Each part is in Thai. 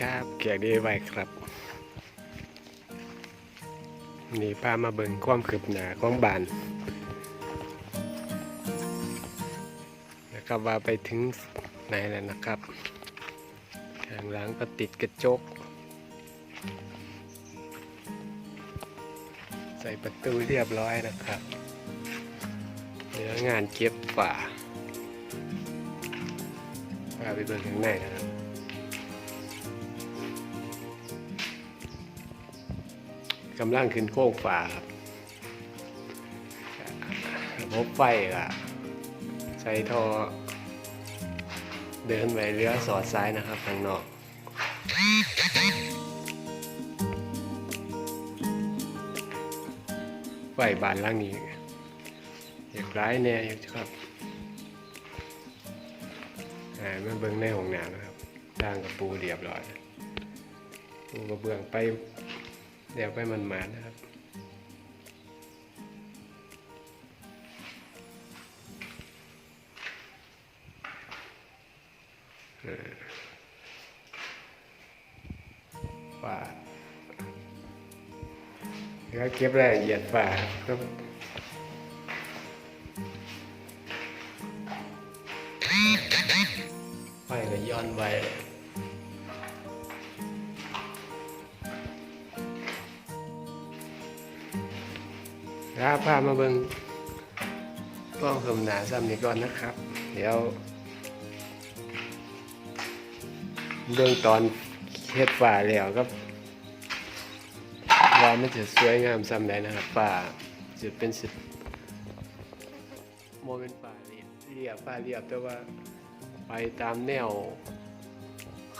ครับเกียรติไว้ครับ นี่พามาเบิ่งความคืบหน้าของบาน นะครับว่าไปถึงไหนแล้วนะครับทางหลังก็ติดกระจก ใส่ประตูเรียบร้อยนะครับเหลืองานเก็บฝาพาไปเบิ่งข้างในนะครับ กำลังขึ้นโค้งฝาครับระบไฟก็ใช้ท่อเดินไปเลี้ยวสอดซ้ายนะครับทางนอกไฟบานล่างนี้อยากร้ายแน่อยู่ครับอ่ามาเบิ่งในห้องน้ำนะครับด่างกับปูเรียบร้อยปูกระเบื้องไป เดี๋ยวไปมันมานะครับฝ่าแล้วเก็บรายละเอียดฝ่าก็ไฟก็ย้อนไว้ ครับพามาเบิ่งกล้องสมหนาซ้ำนี้ก่อนนะครับ เดี๋ยวเบื้องตอนเฮ็ดฝ่าแล้วก็ว่ามันจะสวยงามซ้ำได้นะครับฝ่าจะเป็นสิโมเป็นฝ่าเรียบเรียบฝ่าเรียบแต่ว่าไปตามแนว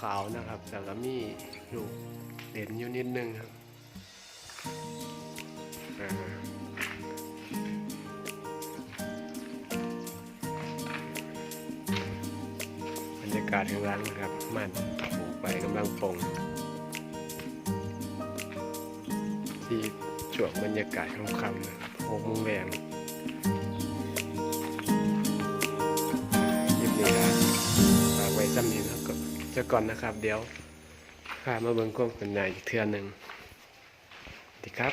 ขาวนะครับแต่ก็มีลูกเด่นอยู่นิดนึงครับากาศข้างหล่างนะครับ มันปลูกไปกำลังปงที่ช่วงบรรยากาศค่ำๆนะครับหกโมงแรงคลิปนี้ครับฝากไว้ซ้ำนี้นะครับเจะก่อนนะครับ เดี๋ยวพามาเบิ่งความเป็นใหญ่อีกเทื่อหนึ่งสวัสดีครับ